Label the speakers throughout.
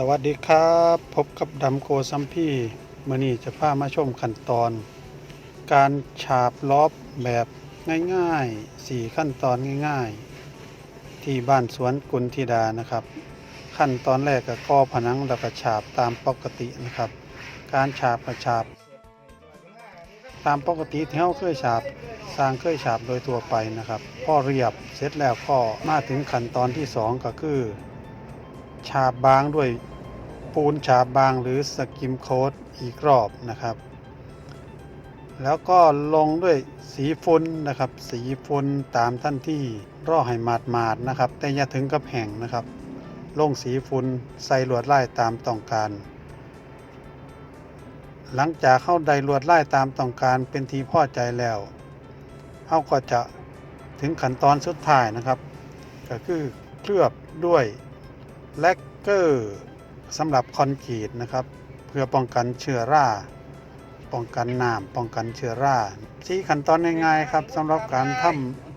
Speaker 1: สวัสดีครับ พบกับดำโกซัมพี่เมื่อนี้จะพามาชมขั้นตอน การฉาบล้อบแบบง่ายๆสี่ขั้นตอนง่ายๆ ที่บ้านสวนกุลธิดานะครับ ขั้นตอนแรกก็ก่อผนังแล้วก็ฉาบตามปกตินะครับ การฉาบก็ฉาบ ตามปกติที่เราเคยฉาบสร้างเคยฉาบโดยทั่วไปนะครับพอเรียบเสร็จแล้วก็มาถึงขั้นตอนที่สองก็คือ ฉาบบางด้วยปูนฉาบบางหรือสกิมโคดอีกรอบนะครับ แล้วก็ลงด้วยสีฟุ้นนะครับ สีฟุ้นตามท่านที่ร่อให้มาดมาดนะครับ แต่อย่าถึงกับแห้งนะครับ ลงสีฟุ้นใส่ลวดลายตามต้องการ หลังจากเข้าใดลวดลายตามต้องการเป็นที่พอใจแล้วเขาก็จะถึงขั้นตอนสุดท้ายนะครับ ก็คือเคลือบด้วย แลกเกอร์สำหรับคอนกรีตนะครับ เพื่อป้องกันเชื้อราป้องกันน้ำป้องกันเชื้อราสี่ขั้นตอนง่ายๆครับสำหรับการท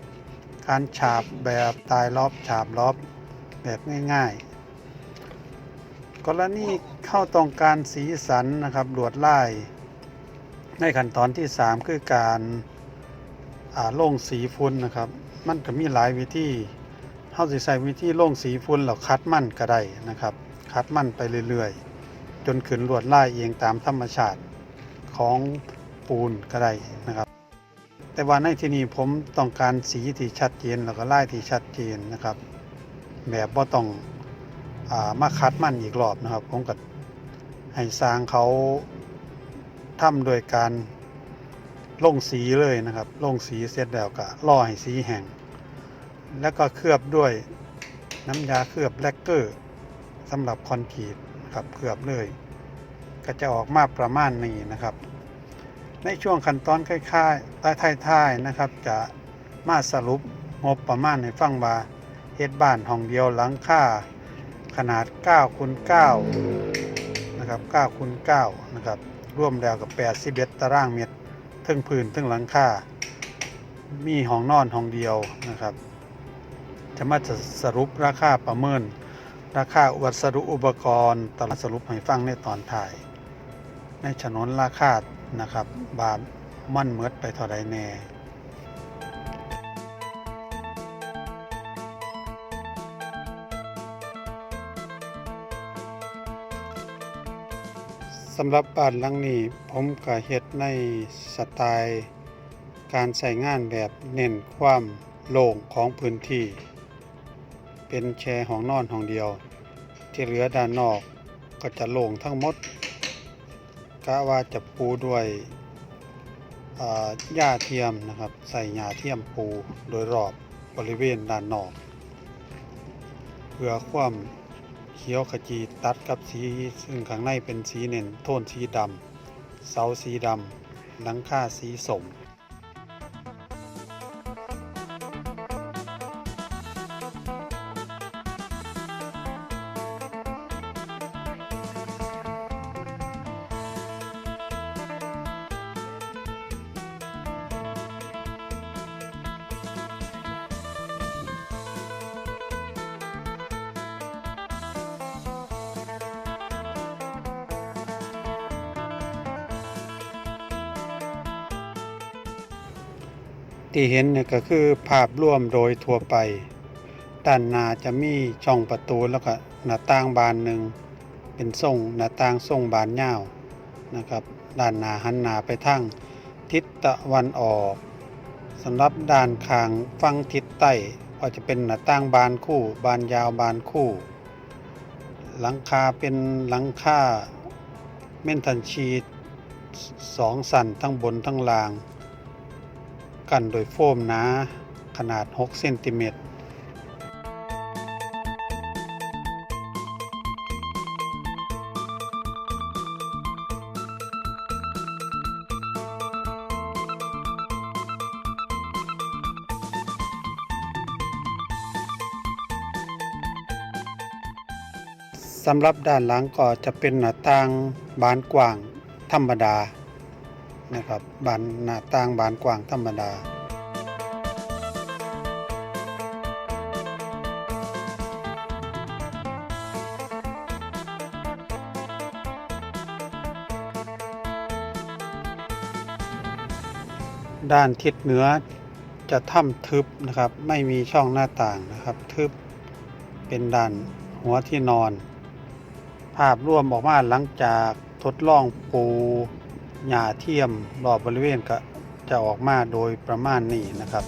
Speaker 1: ำการฉาบแบบตายรอบฉาบรอบแบบง่ายๆ กรณีเข้าต้องการสีสันนะครับลวดลาย ในขั้นตอนที่ 3 คือการอ่าลงสีฟุ้นนะครับ มันก็มีหลายวิธี เขาสิใช้วิธีลงสีฟุ้นแล้วคัดมั่นก็ได้นะครับ คัดมั่นไปเรื่อยๆ จนขึ้นลวดลายเองตามธรรมชาติของปูนก็ได้นะครับ แต่ว่าในที่นี้ผมต้องการสีที่ชัดเจนแล้วก็ลายที่ชัดเจนนะครับ แบบบ่าต้องอามาคัดมั่นอีกรอบนะครับ ผมก็ให้สร้างเขาทำโดยการลงสีเลยนะครับลงสีเสร็จแล้วก็ล่อให้สีแห้ง แล้วก็เคลือบด้วยน้ำยาเคลือบแลกเกอร์สำหรับคอนกรีตครับเคลือบเลย ก็จะออกมาประมาณนี้นะครับ ในช่วงขั้นตอนคล้ายๆใต้ท้ายๆนะครับ จะมาสรุปงบประมาณให้ฟังว่าเฮ็ดบ้านห้องเดียวหลังค่าขนาด9คูณ9นะครับ9คูณ9นะครับร่วมแล้วกับ81ตารางเมตรเทึงพื้นเทึงหลังค่ามีห้องนอนห้องเดียวนะครับ จะมาจะสรุปราคาประเมิน ราคาวัสดุอุปกรณ์ตลาดสรุปให้ฟังในตอนถ่าย ในฉนวนราคานะครับ บาทมั่นเมิดไปเท่าใดแน่สำหรับบ้านหลังนี้ผมก็เฮ็ดในสไตล์ การใช้งานแบบเน้นความโล่งของพื้นที่ เป็นแชร์ห้องนอนห้องเดียว ที่เหลือด้านนอกก็จะโล่งทั้งหมดกะว่าจะปูด้วยหญ้าเทียมนะครับ ใส่หญ้าเทียมปูโดยรอบบริเวณด้านนอก เพื่อความเขียวขจีตัดกับสีซึ่งข้างในเป็นสีเน้นโทนสีดำเสาสีดำหลังคาสีสม ที่เห็นเนี่ยก็คือภาพรวมโดยทั่วไป ด้านหน้าจะมีช่องประตูแล้วก็หน้าต่างบานหนึ่งเป็นทรงหน้าต่างทรงบานยาวนะครับด้านหน้าหันหน้าไปทางทิศตะวันออกสำหรับด้านข้างฝั่งทิศใต้ก็จะเป็นหน้าต่างบานคู่ บานยาวบานคู่ หลังคาเป็นหลังคาเม่นทันชีสองสันทั้งบนทั้งล่าง กันโดยโฟมหนาขนาด 6 เซนติเมตรสำหรับด้านหลังก็จะเป็นหน้าต่างบานกว้างธรรมดา นะครับบานหน้าต่างบานกว้างธรรมดา ด้านทิศเหนือจะถ้ำทึบนะครับ ไม่มีช่องหน้าต่างนะครับ ทึบเป็นด้านหัวที่นอน ภาพร่วมออกมาหลังจากทดลองปู หญ้าเทียมรอบบริเวณก็จะออกมาโดยประมาณนี้นะครับ